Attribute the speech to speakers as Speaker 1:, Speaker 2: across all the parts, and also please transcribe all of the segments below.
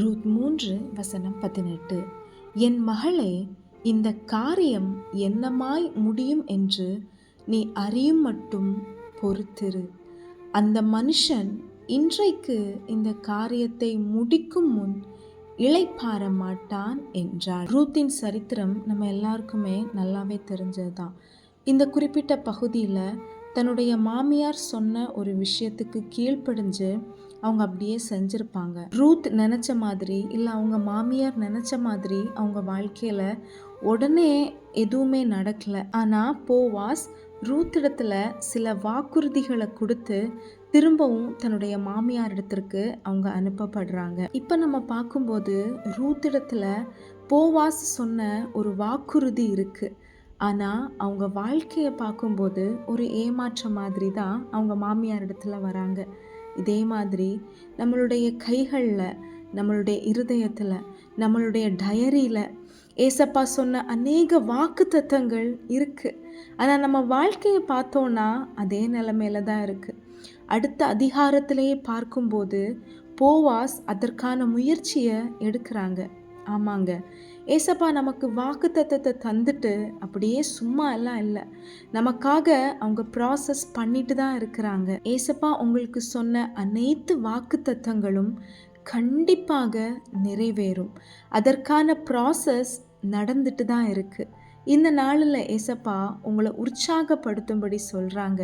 Speaker 1: Ruth மூன்று வசனம் பதினெட்டு. என் மகளே இந்த காரியம் என்னமாய் முடியும் என்று நீ அறியும் மட்டும் பொறுத்திரு. அந்த மனுஷன் இன்றைக்கு இந்த காரியத்தை முடிக்கும் முன் இளைப்பாற மாட்டான் என்றார் ரூத்தின் சரித்திரம் நம்ம எல்லாருக்குமே நல்லாவே தெரிஞ்சது தான் இந்த குறிப்பிட்ட பகுதியில் தன்னுடைய மாமியார் சொன்ன ஒரு விஷயத்துக்கு கீழ்ப்படிஞ்சு அவங்க அப்படியே செஞ்சுருப்பாங்க. ரூத் நினச்ச மாதிரி இல்லை அவங்க மாமியார் நினச்ச மாதிரி அவங்க வாழ்க்கையில் உடனே எதுவுமே நடக்கலை. ஆனால் போவாஸ் ரூத் இடத்துல சில வாக்குறுதிகளை கொடுத்து திரும்பவும் தன்னுடைய மாமியார் இடத்திற்கு அவங்க அனுப்பப்படுறாங்க. இப்போ நம்ம பார்க்கும்போது ரூத் இடத்துல போவாஸ் சொன்ன ஒரு வாக்குறுதி இருக்குது ஆனால் அவங்க வாழ்க்கையை பார்க்கும்போது ஒரு ஏமாற்றம் மாதிரி தான் அவங்க மாமியார் இடத்துல வராங்க. இதே மாதிரி நம்மளுடைய கைகளில் நம்மளுடைய இருதயத்தில் நம்மளுடைய டயரியில் ஏசப்பா சொன்ன அநேக வாக்கு தத்தங்கள் இருக்குது ஆனால் நம்ம வாழ்க்கையை பார்த்தோன்னா அதே நிலமையில தான் இருக்குது அடுத்த அதிகாரத்திலேயே பார்க்கும்போது போவாஸ் அதற்கான முயற்சியை எடுக்கிறாங்க. ஆமாங்க. ஏசப்பா நமக்கு வாக்கு தத்தத்தை தந்துட்டு அப்படியே சும்மா எல்லாம் இல்லை. நமக்காக அவங்க ப்ராசஸ் பண்ணிட்டு தான் இருக்கிறாங்க. ஏசப்பா உங்களுக்கு சொன்ன அனைத்து வாக்கு தத்தங்களும் கண்டிப்பாக நிறைவேறும். அதற்கான ப்ராசஸ் நடந்துட்டு தான் இருக்குது இந்த நாளில் ஏசப்பா உங்களை உற்சாகப்படுத்தும்படி சொல்கிறாங்க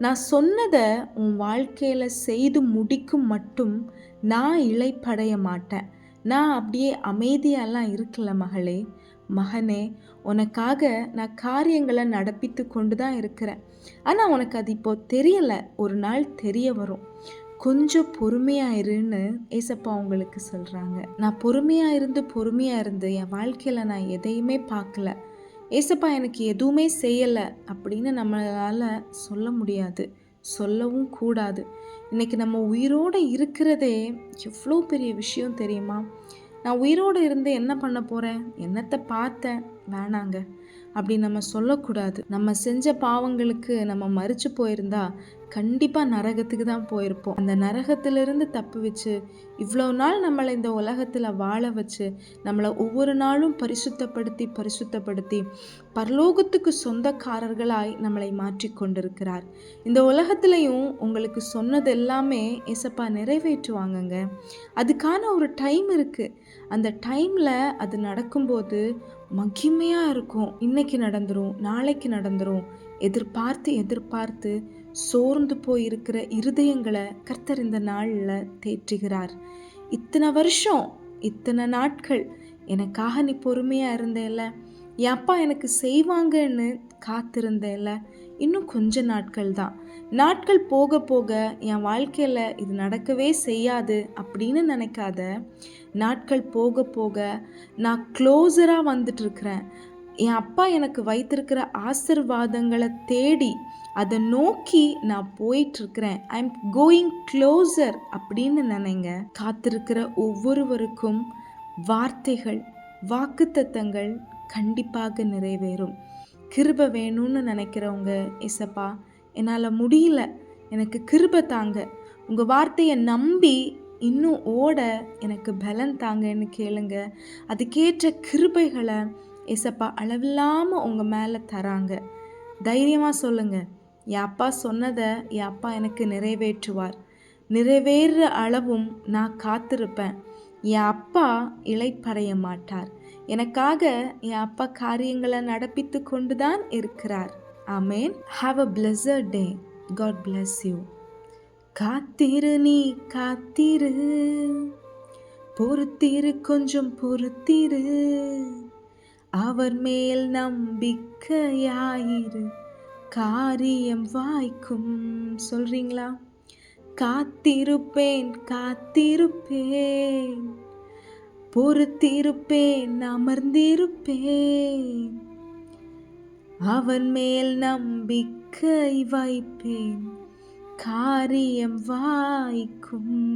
Speaker 1: நான் சொன்னதை உன் வாழ்க்கையில் செய்து முடிக்கும் மட்டும் நான் இழைப்படைய மாட்டேன். நான் அப்படியே அமைதியெல்லாம் இருக்கல மகளே. மகனே உனக்காக நான் காரியங்களை நடப்பித்து கொண்டு தான் இருக்கிறேன். ஆனால் உனக்கு அது இப்போ தெரியலை. ஒரு நாள் தெரிய வரும். கொஞ்சம் பொறுமையாக இருன்னு ஏசப்பா உங்களுக்கு சொல்கிறாங்க நான் பொறுமையாக இருந்து பொறுமையாக இருந்து என் வாழ்க்கையில் நான் எதையுமே பார்க்கல. ஏசப்பா எனக்கு எதுவுமே செய்யலை அப்படின்னு நம்மளால் சொல்ல முடியாது. சொல்லவும் கூடாது. இன்றைக்கி நம்ம உயிரோடு இருக்கிறதே எவ்வளோ பெரிய விஷயம் தெரியுமா? நான் உயிரோடு இருந்து என்ன பண்ண போகிறேன் என்னத்தை பார்த்தேன்? வேணாங்க. அப்படி நம்ம சொல்லக்கூடாது. நம்ம செஞ்ச பாவங்களுக்கு நம்ம மறிச்சு போயிருந்தா கண்டிப்பாக நரகத்துக்கு தான் போயிருப்போம். அந்த நரகத்திலிருந்து தப்பு வச்சு இவ்வளோ நாள் நம்மளை இந்த உலகத்தில் வாழ வச்சு நம்மளை ஒவ்வொரு நாளும் பரிசுத்தப்படுத்தி பரிசுத்தப்படுத்தி பரலோகத்துக்கு சொந்தக்காரர்களாய் நம்மளை மாற்றி கொண்டிருக்கிறார். இந்த உலகத்துலேயும் உங்களுக்கு சொன்னது எல்லாமே ஏசப்பா நிறைவேற்றுவாங்கங்க. அதுக்கான ஒரு டைம் இருக்குது அந்த டைமில் அது நடக்கும்போது மகிமையாக இருக்கும். இன்னைக்கு நடந்துடும் நாளைக்கு நடந்துடும் எதிர்பார்த்து எதிர்பார்த்து சோர்ந்து போயிருக்கிற இருதயங்களை கர்த்தர் இந்த நாளில் தேற்றுகிறார். இத்தனை வருஷம் இத்தனை நாட்கள் எனக்காக நீ பொறுமையாக இருந்தேல்ல? என் அப்பா எனக்கு செய்வாங்கன்னு காத்திருந்தேல்ல இன்னும் கொஞ்ச நாட்கள் தான். நாட்கள் போக போக என் வாழ்க்கையில் இது நடக்கவே செய்யாது அப்படின்னு நினைக்காத. நாட்கள் போக போக நான் க்ளோஸராக வந்துட்டுருக்குறேன். என் அப்பா எனக்கு வைத்திருக்கிற ஆசிர்வாதங்களை தேடி அதை நோக்கி நான் போயிட்டுருக்கிறேன். ஐ எம் கோயிங் க்ளோசர் அப்படின்னு நினைங்க. காத்திருக்கிற ஒவ்வொருவருக்கும் வார்த்தைகள் வாக்குத்தத்தங்கள் கண்டிப்பாக நிறைவேறும். கிருப வேணும்னு நினைக்கிறவங்க இசப்பா என்னால் முடியல. எனக்கு கிருப தாங்க. உங்கள் வார்த்தையை நம்பி இன்னும் ஓட எனக்கு பலன் தாங்கன்னு கேளுங்க. அதுக்கேற்ற கிருபைகளை இசப்பா அளவில்லாமல் உங்கள் மேலே தராங்க. தைரியமாக சொல்லுங்கள் என் அப்பா சொன்னதை என் அப்பா எனக்கு நிறைவேற்றுவார். நிறைவேறுற அளவும் நான் காத்திருப்பேன். என் அப்பா இழைப்படைய மாட்டார். எனக்காக என் அப்பா காரியங்களை நடப்பித்து கொண்டு தான் இருக்கிறார். Amen have a pleasure day God bless you காத்திரு நீ காத்திரு. பொறுத்திரு கொஞ்சம் பொறுத்திரு. அவர் மேல் நம்பிக்கையாயிரு. காரியம் வாய்க்கும். சொல்றீங்களா? காத்திருப்பேன் காத்திருப்பேன். பொறுத்திருப்பேன் அமர்ந்திருப்பேன். அவன் மேல் நம்பிக்கை வைப்பேன். காரியம் வாய்க்கும்.